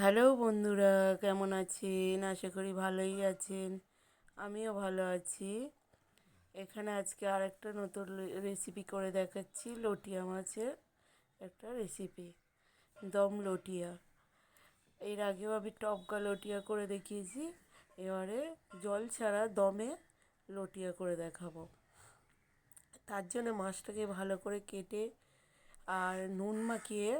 Hello বন্ধুরা, কেমন আছেন? আশা করি ভালোই আছেন। আমিও ভালো আছি। এখানে আজকে আর একটা নতুন রেসিপি করে দেখাচ্ছি, লটিয়া মাছের একটা রেসিপি দম লটিয়া। এর আগেও আমি টপকা লটিয়া করে দেখিয়েছি, এবারে জল ছাড়া দমে লটিয়া করে দেখাবো। তার জন্য মাছটাকে ভালো করে কেটে আর নুন মাখিয়ে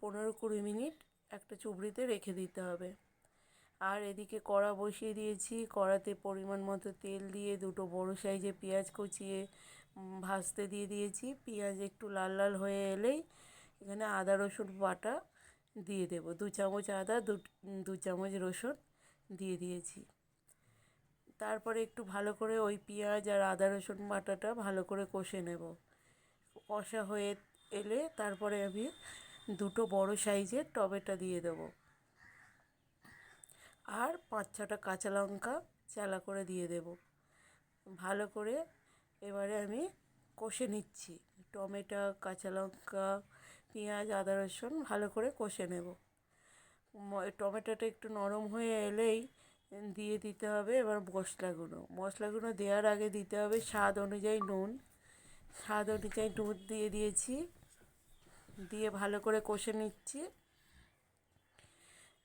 পনেরো কুড়ি মিনিট একটা চুবড়িতে রেখে দিতে হবে। আর এদিকে কড়া বসিয়ে দিয়েছি। কড়াতে পরিমাণ মতো তেল দিয়ে দুটো বড়ো সাইজে পেঁয়াজ কুচিয়ে ভাজতে দিয়ে দিয়েছি। পেঁয়াজ একটু লাল লাল হয়ে এলেই এখানে আদা, রসুন বাটা দিয়ে দেব। দু চামচ আদা, দু দু চামচ রসুন দিয়ে দিয়েছি। তারপরে একটু ভালো করে ওই পেঁয়াজ আর আদা, রসুন বাটাটা ভালো করে কষে নেব। কষা হয়ে এলে তারপরে আমি দুটো বড় সাইজের টমেটো দিয়ে দেবো। আর পাঁচ ছটা কাঁচা লঙ্কা চালা করে দিয়ে দেব। ভালো করে এবারে আমি কষে নিচ্ছি। টমেটো, কাঁচা লঙ্কা, পেঁয়াজ, আদা, রসুন ভালো করে কষে নেব। টমেটোটা একটু নরম হয়ে এলেই দিয়ে দিতে হবে এবার মশলাগুলো। মশলাগুলো দেওয়ার আগে দিতে হবে স্বাদ অনুযায়ী নুন। স্বাদ অনুযায়ী নুন দিয়ে দিয়েছি। দিয়ে ভালো করে কষে নিচ্ছি।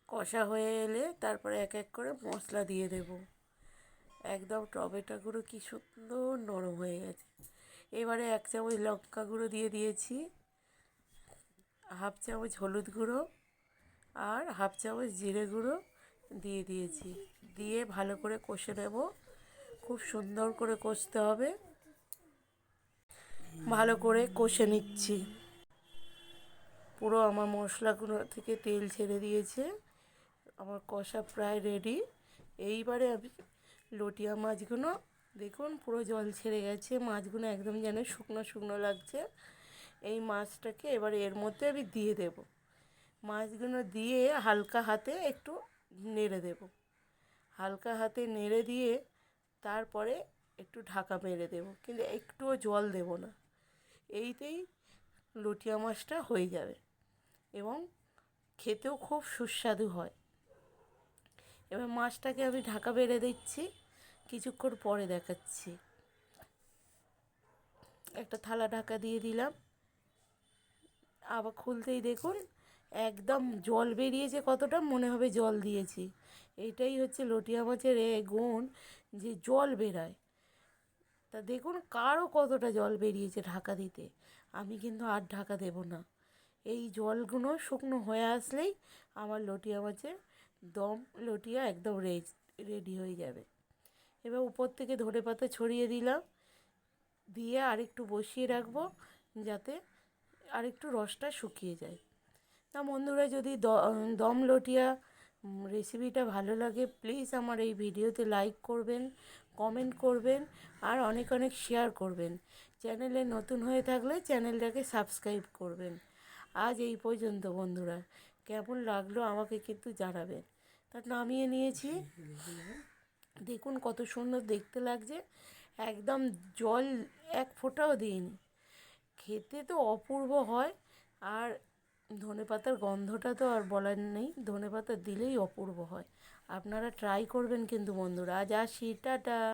কষা হয়ে এলে তারপরে এক এক করে মশলা দিয়ে দেব। একদম টমেটো গুঁড়ো কী সুন্দর নরম হয়ে গেছে। এবারে এক চামচ লঙ্কা গুঁড়ো দিয়ে দিয়েছি। হাফ চামচ হলুদ গুঁড়ো আর হাফ চামচ জিরে গুঁড়ো দিয়ে দিয়েছি। দিয়ে ভালো করে কষে নেব। খুব সুন্দর করে কষতে হবে। ভালো করে কষে নিচ্ছি। পুরো আমার মশলাগুলো থেকে তেল ছেড়ে দিয়েছে। আমার কষা প্রায় রেডি এইবারে আমি লটিয়া মাছগুলো, দেখুন পুরো জল ছেড়ে গেছে, মাছগুলো একদম যেন শুকনো শুকনো লাগছে। এই মাছটাকে এবারে এর মধ্যে আমি দিয়ে দেব। মাছগুলো দিয়ে হালকা হাতে একটু নেড়ে দেব। হালকা হাতে নেড়ে দিয়ে তারপরে একটু ঢাকা মেরে দেব, কিন্তু একটুও জল দেব না। এইতেই লটিয়া মাছটা হয়ে যাবে। এবং খেতেও খুব সুস্বাদু হয়। এবার মাছটাকে আমি ঢাকা বেড়ে দিচ্ছি, কিছুক্ষণ পরে দেখাচ্ছি। একটা থালা ঢাকা দিয়ে দিলাম। আবার খুলতেই দেখুন, একদম জল বেরিয়েছে কতটা, মনে হবে জল দিয়েছি। এটাই হচ্ছে লটিয়া মাছের এ গুণ যে জল বেরায়। তা দেখুন কারও কতটা জল বেরিয়েছে ঢাকা দিতে। আমি কিন্তু আর ঢাকা দেব না। এই জলগুলো শুকনো হয়ে আসলেই আমার লটিয়া মাছের দম লটিয়া একদম রেডি হয়ে যাবে। এবার উপর থেকে ধরে পাতা ছড়িয়ে দিলাম। দিয়ে আরেকটু বসিয়ে রাখব যাতে আরেকটু রসটা শুকিয়ে যায়। তা বন্ধুরা, যদি দম লটিয়া রেসিপিটা ভালো লাগে প্লিজ আমার এই ভিডিওতে লাইক করবেন কমেন্ট করবেন, আর অনেক অনেক শেয়ার করবেন। চ্যানেলে নতুন হয়ে থাকলে চ্যানেলটাকে সাবস্ক্রাইব করবেন। আজ এই পর্যন্ত, বন্ধুরা। কেমন লাগল আমাকে কিন্তু জানাবেন। তা নামিয়ে নিয়েছি। দেখুন কত সুন্দর দেখতে লাগছে। একদম জল এক ফোঁটাও দিইনি। খেতে তো অপূর্ব হয়। আর ধনে পাতার গন্ধটা তো আর বলার নেই। ধনে পাতা দিলেই অপূর্ব হয়। আপনারা ট্রাই করবেন কিন্তু, বন্ধুরা। আজ আসি, টাটা।